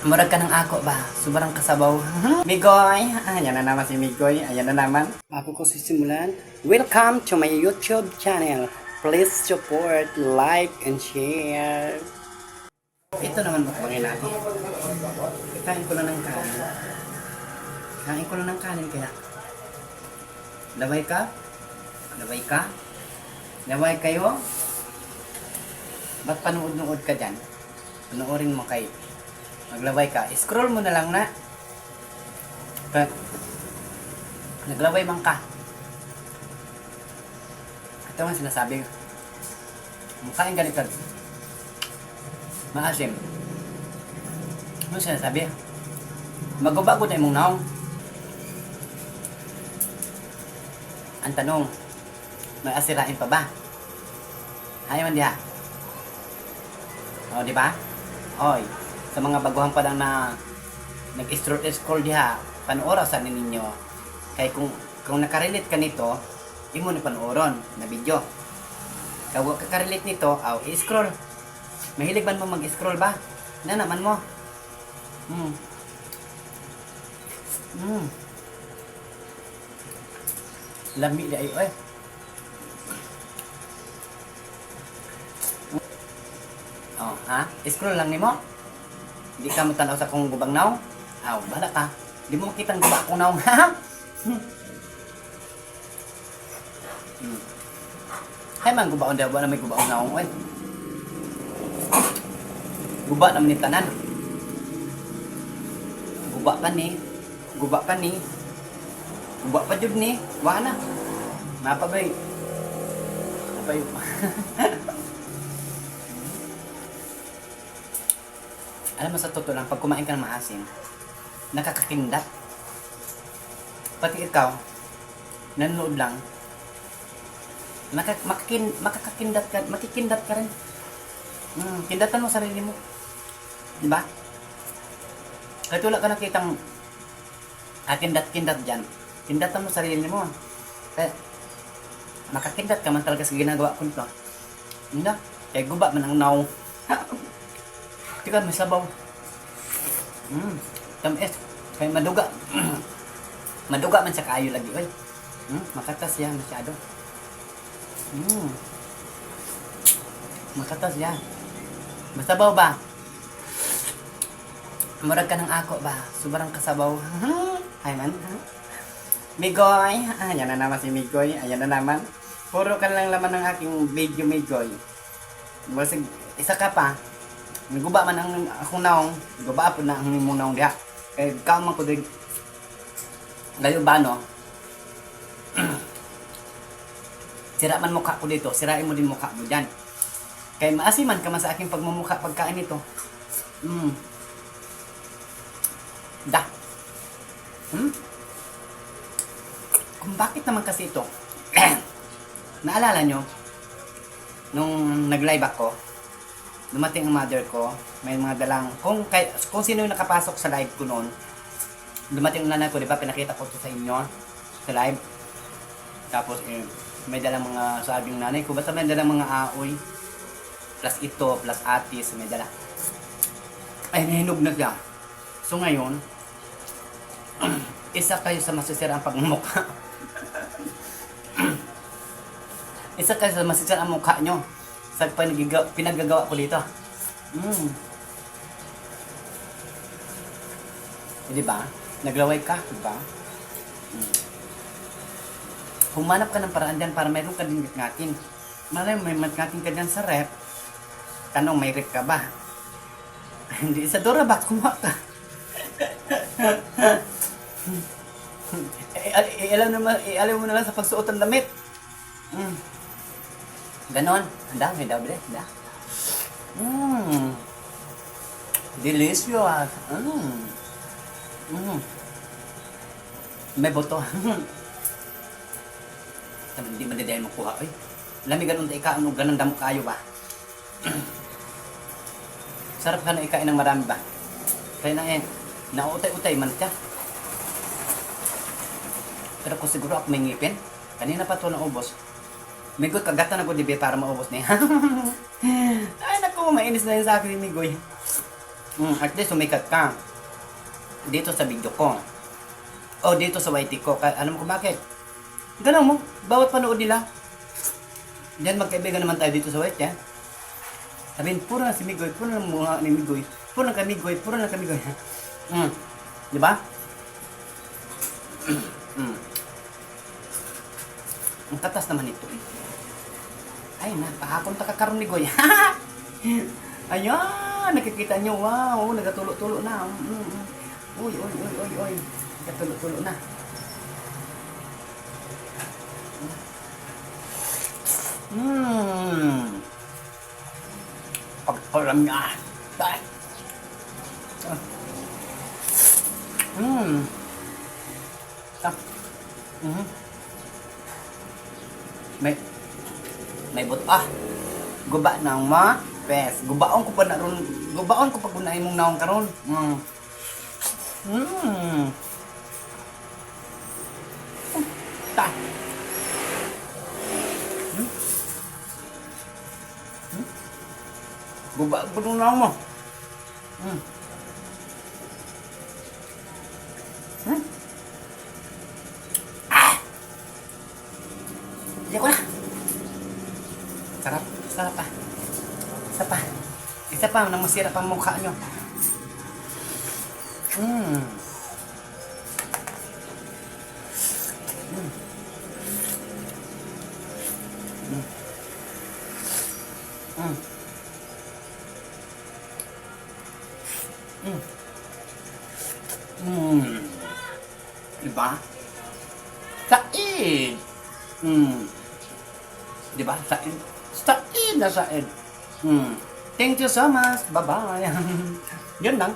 Murag ka ng ako ba? Sobrang kasabaw. Migoy! Ayan na naman si Migoy. Ayan na naman. Bago ko sisimulan, welcome to my YouTube channel. Please support, like, and share. Ito naman bakbangin natin. Kain ko na ng kanin. Kain ko na ng kanin kaya. Laway ka? Laway ka? Laway kayo? Ba't panood-nood ka dyan? Panoorin mo kay maglaway ka. Scroll mo na lang na. Pag naglaway man ka. Ito ang sinasabi. Mukhain ganito. Maasim. Ano sinasabi? Magbabago na imong naong. Ang tanong, may asirain pa ba? Ayaw man diha. O, di ba? Oy, sa mga baguhan pa lang na nag-scroll scroll diha, panoorin sa ninyo. Kay kung kung nakarelate ka nito, imo na panooron na video. Kaya ka karelate nito, aw i-scroll. Mahilig man mo mag-scroll ba? Na naman mo. Hmm. Hmm. Lami di ay oy. Oh, ha? Scroll lang nimo. Hindi ka mo tanaw sa kong gubang naw. Aw, bala ka. Di mo makita ang guba akong naw. Ha? hmm. Hay man guba onda ba na may guba akong naw oy. Guba naman ni tanan. Guba pa ni. Guba pa ni. Guba pa jud ni. Wa na. Mapabay. Mapay. Alam mo sa totoo lang, pag kumain ka ng maasim, nakakakindat. Pati ikaw, nanonood lang, maka, makakin, makakakindat ka, makikindat ka rin. Hmm, kindatan mo sarili mo. Di ba? Kahit wala ka nakitang ah, kindat-kindat dyan, kindatan mo sarili mo. Kaya, makakindat ka man talaga sa ginagawa ko nito. Hindi na, kaya guba man ang naong. Tika, may sabaw. Mm, tamis. Kaya maduga. maduga man sa kayo lagi. Oy. Mm, makatas yan masyado. Mm. Makatas yan. Masabaw ba? Murag ka ng ako ba? Sobrang kasabaw. Ay man. Migoy. Ayan na naman si Migoy. Ayan na naman. Puro ka lang laman ng aking video, Migoy. Basig, isa ka pa. Naguba man ang akong naong, guba po na ang mo naong diha. Kaya ikaw man ko din, gayo ba no? Sira man mukha ko dito, sirain mo din mukha mo dyan. Kaya maasiman ka man sa aking pagmumukha pagkain nito. Mm. Da. Hmm? Kung bakit naman kasi ito, naalala nyo, nung nag-live ako, dumating ang mother ko, may mga dalang, kung, kay, kung sino yung nakapasok sa live ko noon, dumating ang nanay ko, di ba, pinakita ko to sa inyo, sa live. Tapos, eh, may dalang mga sabi ng nanay ko, basta may dalang mga aoy, plus ito, plus atis, may dala. Ay, nahinog na siya. So ngayon, isa kayo sa masisirang pagmumukha. isa kayo sa masisirang mukha nyo sa panagiga, pinaggagawa ko dito. Mm. Eh, di ba? Naglaway ka, di ba? Mm. Humanap ka ng paraan dyan para mayroon ka din matngatin. Malay may matngatin ka dyan sa rep. Tanong, may rep ka ba? Hindi, sa Dorabox, kumuha ka. eh, eh, alam naman, eh, alam mo na lang sa pagsuot ng damit. Mm. Ganon. Ang dami daw, bre. Da. Mmm. Delicious. Mmm. Mmm. May boto. Sabi, Hindi man din makuha. Ay, lami ganun ta ika, ano, ganun damo kayo ba? Sarap ka na ikain ng marami ba? Kaya na eh, nautay-utay man siya. Pero kung siguro ako may ngipin, kanina pa to naubos. Migoy, kagata na ko dibe para maubos niya. Ay, naku, mainis na yun sa akin ni Migoy. Mm, at least sumikat ka. Dito sa video ko. O dito sa YT ko. Kaya, alam kung bakit? Ganun mo. Bawat panood nila. Diyan magkaibigan naman tayo dito sa YT. Eh. Sabihin, puro na si Migoy, puro na mukha ni Migoy, puro na kamigoy, puro na kamigoy. mm. Di ba? mm. Ang katas naman ito eh. Ay na, pahapon ta kakaroon ni Goy. Ayan, nakikita nyo, wow, nagatulo-tulo na. Mm, mm. Uy, uy, uy, uy, uy. Nagatulo-tulo na. Mmm. Pagkalam niya. Tay. Mmm. Ah. Mhm. May may but ah. Guba nang ma. Pes. Gubaon ko pa na ron. Gubaon ko pag unahin mong naong karon. Mm. Mm. Ta. Hmm? Hmm? Guba ko nung naong mo. Hmm. Hmm? Ah! Hindi ko na. Sarap pa. Isa pa. Isa pa. Nang masira pang mukha nyo. Mmm. Mm. Mm. Mm. Mm. Mm. Diba? Said. Mm. Diba? Said. Said na said. Mm. Thank you so much. Bye-bye. Yun lang.